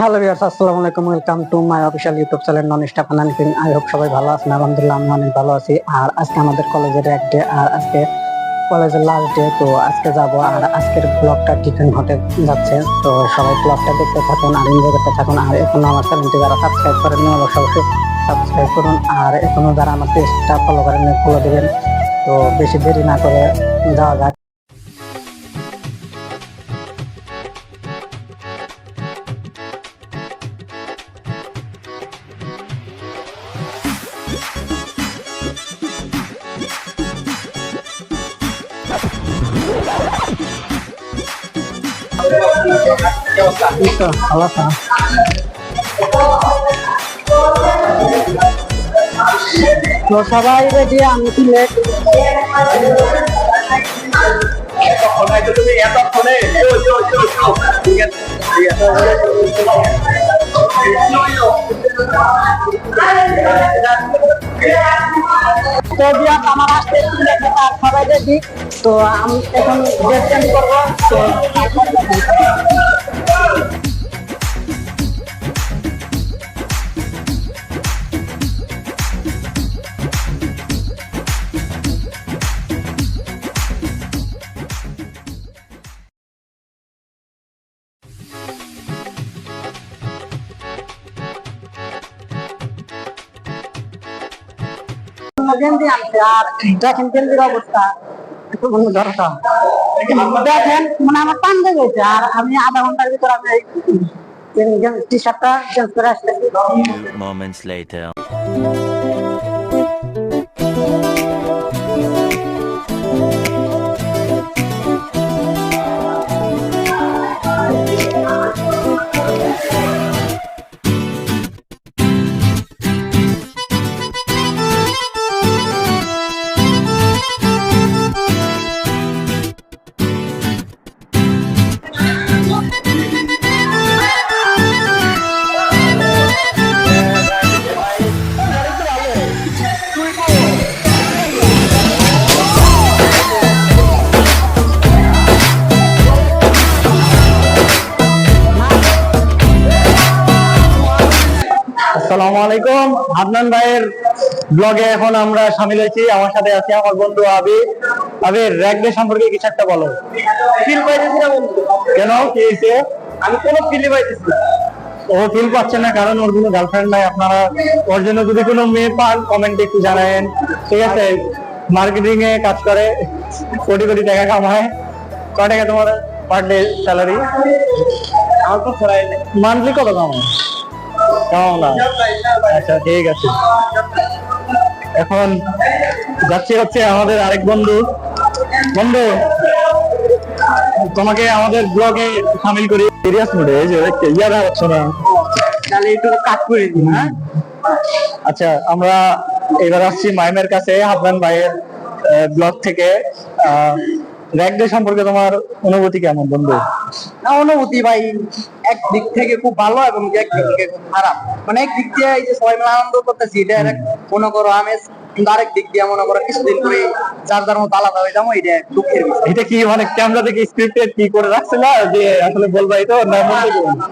Hello viewers আসসালামু আলাইকুম welcome to my official YouTube channel non stuff analysing I hope সবাই ভালো আছেন, আলহামদুলিল্লাহ আমি অনেক ভালো আছি। আর আজকে আমাদের কলেজের এক ডে আর আজকে কলেজের লাস্ট ডে তো আজকে যাব আর আজকের ব্লগটা টিফিন হতে যাচ্ছে। তো সবাই ব্লগটা দেখতে থাকুন আর এনজয় করতে থাকুন। আর এখনও আমার চ্যানেলটি যারা সাবস্ক্রাইব করেননি অবশ্যই অবশ্যই সাবস্ক্রাইব করুন। আর এখনও যারা আমার পেজটা ফলো করেন ফলো দেবেন। তো বেশি দেরি না করে যাওয়া যাক। তো ভালো আছো? তো সবাই রেডি আমি কি লেট তুমি ইয়ো, ইয়ো। ঠিক আছে, ঠিক আছে। তো আমার আসতে সবাই তো আমি এখন ড্রেস চেঞ্জ করব। গেঞ্জি আনছে আর দেখেন অবস্থা। দেখেন মানে আমার টান গেছে, আর আমি আধা ঘণ্টার ভিতর আমি টি শার্টটা চেঞ্জ করে আসতেছি। আসসালামু আলাইকুম। আদনান ভাইয়ের ব্লগে এখন আমরা সামিল হয়েছি। আমার সাথে আছে আমার বন্ধু আবি। আবির র্যাক ডে সম্পর্কে কিছু একটা বলো। ফিল পাইতেছি না বন্ধু। কেন? কি হয়েছে? আমি কোনো ফিলই পাইতেছি না। ও ফিল পাচ্ছে না কারণ ওর কোনো গার্লফ্রেন্ড নাই। আপনারা ওর জন্য যদি কোনো মেয়ে পান কমেন্টে একটু জানায়েন। ঠিক আছে? মার্কেটিং এ কাজ করে। কোটি কোটি টাকা কামায়। কয় টাকা তোমার পার ডে স্যালারি আমার তো মান্থলি কত কামায়? কেমন আচ্ছা ঠিক আছে। এখন যাচ্ছি হচ্ছে আমাদের আরেক বন্ধু। বন্ধু তোমাকে আমাদের ব্লগে সামিল করি। সিরিয়াস মোডে এই যে ইয়ারা হচ্ছে না? তাহলে একটু কাজ করে হ্যাঁ? আচ্ছা আমরা এবার আসছি মাইমের কাছে হাফরান ভাইয়ের ব্লগ থেকে। র্যাক ডে সম্পর্কে তোমার অনুভূতি কেমন বন্ধু? না অনুভূতি ভাই এক দিক থেকে খুব ভালো এবং এক দিক থেকে খুব খারাপ। মানে এক দিক দিয়ে এই যে সবাই মিলে আনন্দ করতেছি এটা মনে করো আমেজ কিন্তু আরেক দিক দিয়ে মনে করো কিছুদিন পরে যার যার মতো আলাদা হয়ে যাব এটা দুঃখের বিষয়। এটা কি মানে ক্যামেরা থেকে স্ক্রিপ্টেড কি করে রাখছিল যে আসলে বলবাই তো না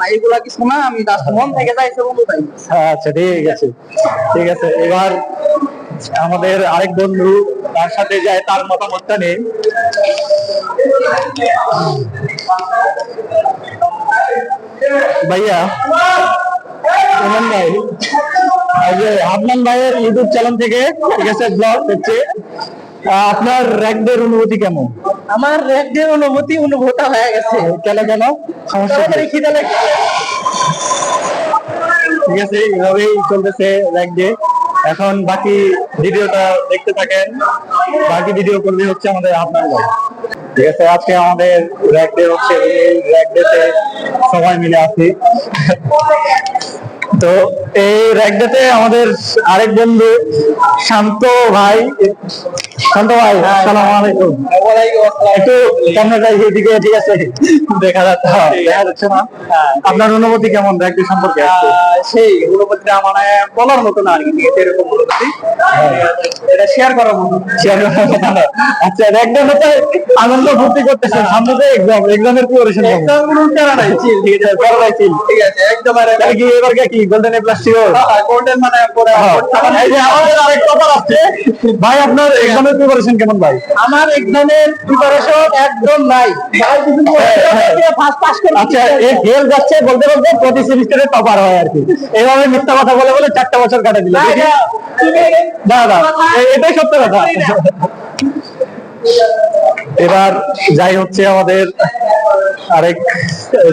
না, এগুলা কিছু না আমি মন থেকে যাইছে বন্ধু তাই। আচ্ছা ঠিক আছে ঠিক আছে এবার আমাদের আরেক বন্ধু তার সাথে যায় তার মতামতটা নেই। ভাইয়া সুমন ভাই ভাইয়ের ইউটিউব চ্যানেল থেকে ঠিক আছে ব্লগ হচ্ছে আপনার র্যাকদের অনুভূতি কেমন? আমার রেডের অনুভূতি অনুভূতা হয়ে গেছে। কেন কেন? সমস্যা খিদে ঠিক আছে এইভাবেই চলতেছে র্যাক ডে এখন বাকি ভিডিওটা দেখতে থাকেন। বাকি ভিডিও করবে হচ্ছে আমাদের আপনার ঠিক আছে, আজকে আমাদের র্যাক ডে হচ্ছে র্যাক ডেতে সবাই মিলে আছি তো এই র্যাকডাতে আমাদের আরেক বন্ধু শান্ত ভাই। শান্ত ভাই সালাম আলাইকুম। একটু ক্যামেরাটা এদিকে ঠিক আছে? দেখা যাচ্ছে হ্যাঁ, দেখা যাচ্ছে না। আপনার অনুভূতি কেমন র্যাক সম্পর্কে? সেই অনুভূতিটা মানে বলার মতো না আর কি এরকম অনুভূতি। এটা শেয়ার করার মতো। শেয়ার করার আচ্ছা একদম আনন্দ সামনে তো এক্সাম এক্সামের প্রিপারেশন কোনো প্যারা নাই চিল ঠিক আছে? প্যারা নাই, chill। ঠিক আছে একদম আর তাহলে কি এবার কি golden A plus sure golden মানে পরে এই যে আমাদের আরেক কথা আছে ভাই আপনার এক্সামের প্রিপারেশন কেমন ভাই? আমার এক্সামের প্রিপারেশন একদম নাই। ফার্স্ট পাস করে আচ্ছা এ ফেল যাচ্ছে বলতে বলতে প্রতি সেমিস্টারে টপার হয় আর কি। এইভাবে মিথ্যা কথা বলে বলে চারটা বছর কাটা দিল। না না এটাই সত্য কথা। এবার যাই হচ্ছে আমাদের আরেক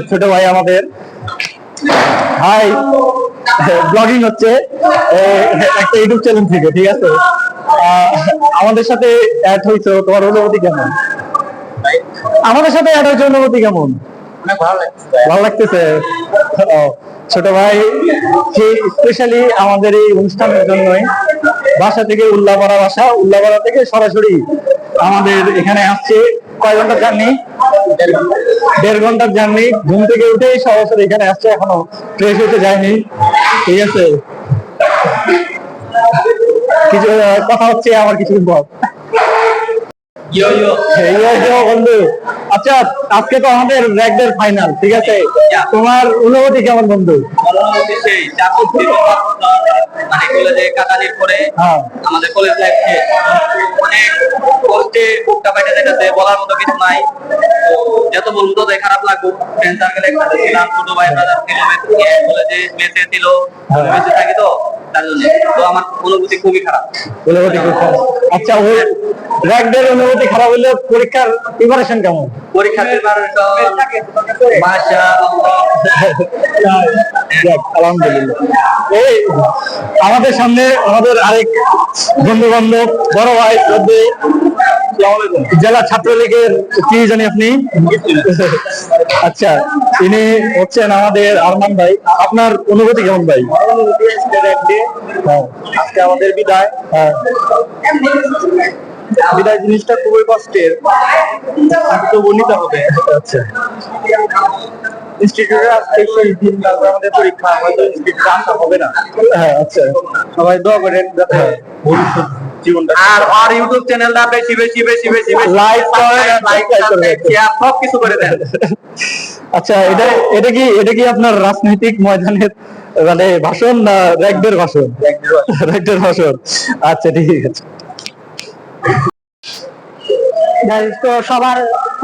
ছোট ভাই আমাদের। হাই ব্লগিং হচ্ছে। একটা ইউটিউব চ্যানেল থেকে ঠিক আছে? আমাদের সাথে অ্যাড হয়েছে তোমার অনুভূতি কেমন? আমাদের সাথে অ্যাড হয়েছে অনুভূতি কেমন? ভালো লাগতেছে। ছোট ভাই স্পেশালি আমাদের এই অনুষ্ঠানের জন্যই বাসা থেকে উল্লাপাড়া বাসা উল্লাপাড়া থেকে সরাসরি আমাদের এখানে আসছে। কয় ঘণ্টার জার্নি? দেড় ঘণ্টার জার্নি। ঘুম থেকে উঠেই সরাসরি এখানে আসছে এখনও ফ্রেশ হতে যায়নি। ঠিক আছে। কিছু কথা হচ্ছে আমার কিছু বল ইয়ো ইয়ো। এই যে বন্ধু। আচ্ছা আজকে তো আমাদের র্যাকদের ফাইনাল ঠিক আছে? তোমার অনুভূতি কেমন বন্ধু? সেই ছিল মানে কলেজে কাটালির পরে হ্যাঁ। আমাদের কলেজ লাইফ অনেক কষ্টে বুকটা বাইরে যেতেছে বলার মতো কিছু নাই। তো যত বলব ততই খারাপ লাগবো। ফ্রেন্ড সার্কেল একসাথে ছিলাম ছোট ভাই ব্রাদার ছিল কলেজে মেসে ছিল মেসে থাকি তো তার জন্য। তো আমার অনুভূতি খুবই খারাপ। অনুভূতি খুব খারাপ। আচ্ছা ওই অনুভূতি খারাপ হলে পরীক্ষার প্রিপারেশন কেমন? এই আমাদের সামনে আমাদের আরেক বন্ধু বান্ধব বড় ভাই জেলা ছাত্রলীগের কি জানি আপনি? আচ্ছা তিনি হচ্ছেন আমাদের আরমান ভাই। আপনার অনুভূতি কেমন ভাই? হ্যাঁ, আজকে আমাদের বিদায়। হ্যাঁ। বিদায় জিনিসটা খুবই কষ্টের। তো বলিতে হবে। আচ্ছা। ইনস্টিটিউটে আজকে শেষ দিন তারপর আমাদের পরীক্ষা হয়তো ইনস্টিটিউটে আসা হবে না। হ্যাঁ আচ্ছা। সবাই দোয়া করেন যাতে ভবিষ্যৎ জীবনটা আর আর ইউটিউব চ্যানেলটা বেশি বেশি বেশি বেশি বেশি। করেন, লাইক subscribe শেয়ার সব কিছু করে দেন। আচ্ছা এটা এটা কি এটা কি আপনার রাজনৈতিক ময়দানের মানে ভাষণ না র্যাকদের ভাষণ? র্যাকদের ভাষণ। আচ্ছা ঠিক আছে। তো সবার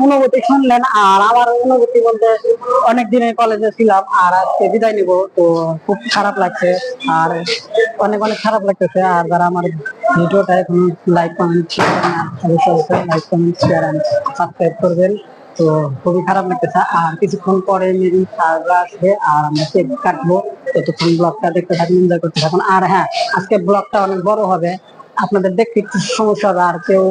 অনুভূতি শুনলেন আর আমার অনুভূতি বলতে অনেক দিনের কলেজে ছিলাম আর আজকে বিদায় নিব, তো খুব খারাপ লাগছে আর অনেক অনেক খারাপ লাগতেছে। আর যারা আমার ভিডিওটা এখন লাইক কমেন্ট অবশ্যই অবশ্যই like comment share and subscribe করবেন। তো খুবই খারাপ লাগতেছে। আর কিছুক্ষণ পরে মেবি স্যাররা আসবে আর আমরা কেক কাটবো। ততক্ষণ ব্লগটা দেখতে থাকুন এনজয় করতে থাকুন। আর হ্যাঁ আজকে ব্লগটা অনেক বড় হবে। আপনাদের দেখতে একটু সমস্যা হবে, আর কেউ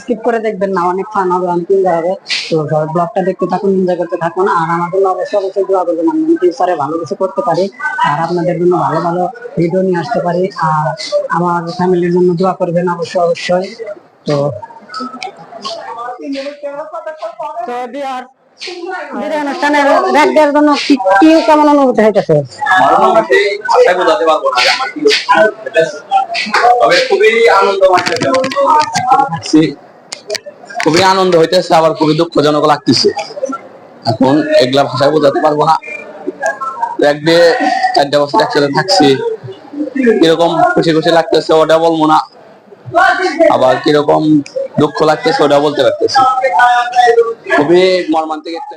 স্কিপ করে দেখবেন না, অনেক ফান হবে, অনেক এনজয় হবে। তো সবাই ব্লগটা দেখতে থাকুন এনজয় করতে থাকুন, আর আমার জন্য অবশ্যই অবশ্যই দোয়া করবেন আমি ফিউচারে ভালো কিছু করতে পারি, আর আপনাদের জন্য ভালো ভালো ভিডিও নিয়ে আসতে পারি, আর আমার ফ্যামিলির জন্য দোয়া করবেন অবশ্যই অবশ্যই। তো জন্য কি কেমন অনুভূতি হইতেছে? তবে খুবই আনন্দ খুবই আনন্দ হইতেছে আবার খুবই দুঃখজনক লাগতেছে। এখন এগুলা ভাষায় বোঝাতে পারব না। এক দিয়ে চারটা বছর একসাথে থাকছি। কীরকম খুশি খুশি লাগতেছে ওটা বলব না। আবার কীরকম দুঃখ লাগতেছে ওটা বলতে পারতেছি খুবই মর্মান্তিক একটা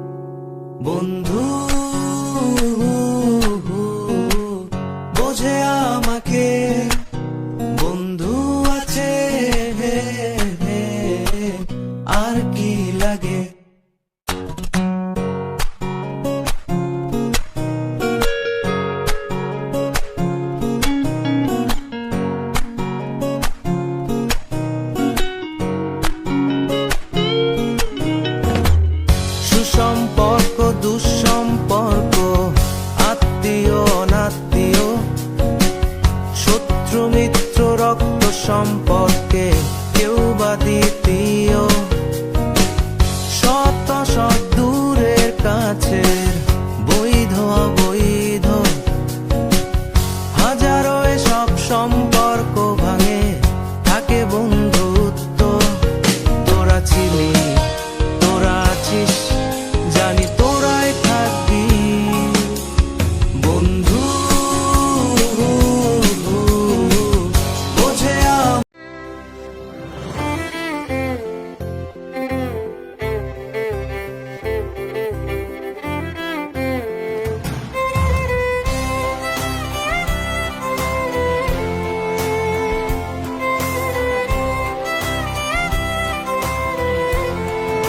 বন্ধু সব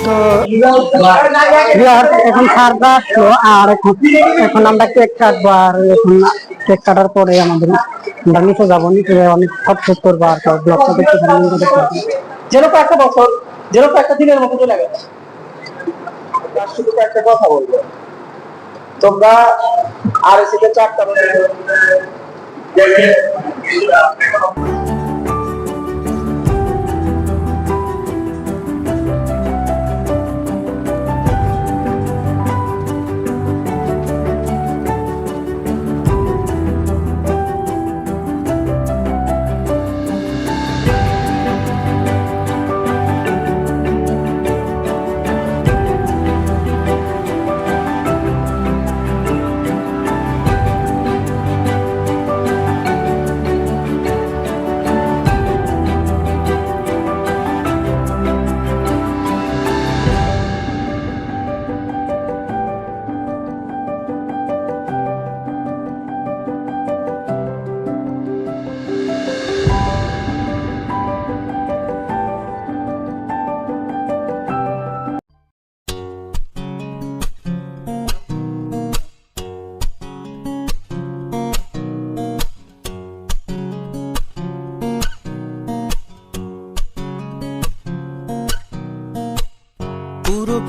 তো এখন সারদা আসলো আর এখন এখন আমরা কেক কাটবো আর এখন কেক কাটার পরে আমাদের আমরা নিচে যাব নিচে অনেক ফটো করব আর সব ব্লগটা দেখতে যেন একটা বছর যেন একটা দিনের মতো চলে গেছে শুধু একটা কথা বলব তোমরা আর এসে চারটা বছর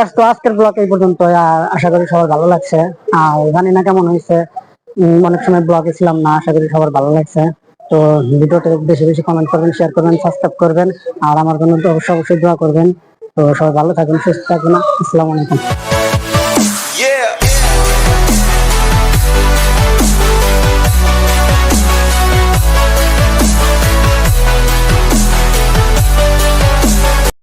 ব্যস্ত আজকের ব্লগ এই পর্যন্ত আর আশা করি সবার ভালো লাগছে। আর জানি না কেমন হয়েছে। অনেক সময় ব্লগে ছিলাম না, আশা করি সবার ভালো লাগছে। তো ভিডিওতে বেশি বেশি কমেন্ট করবেন শেয়ার করবেন সাবস্ক্রাইব করবেন। আর আমার জন্য তো অবশ্যই অবশ্যই দোয়া করবেন। তো সবাই ভালো থাকবেন, সুস্থ থাকবেন। আসসালামু আলাইকুম।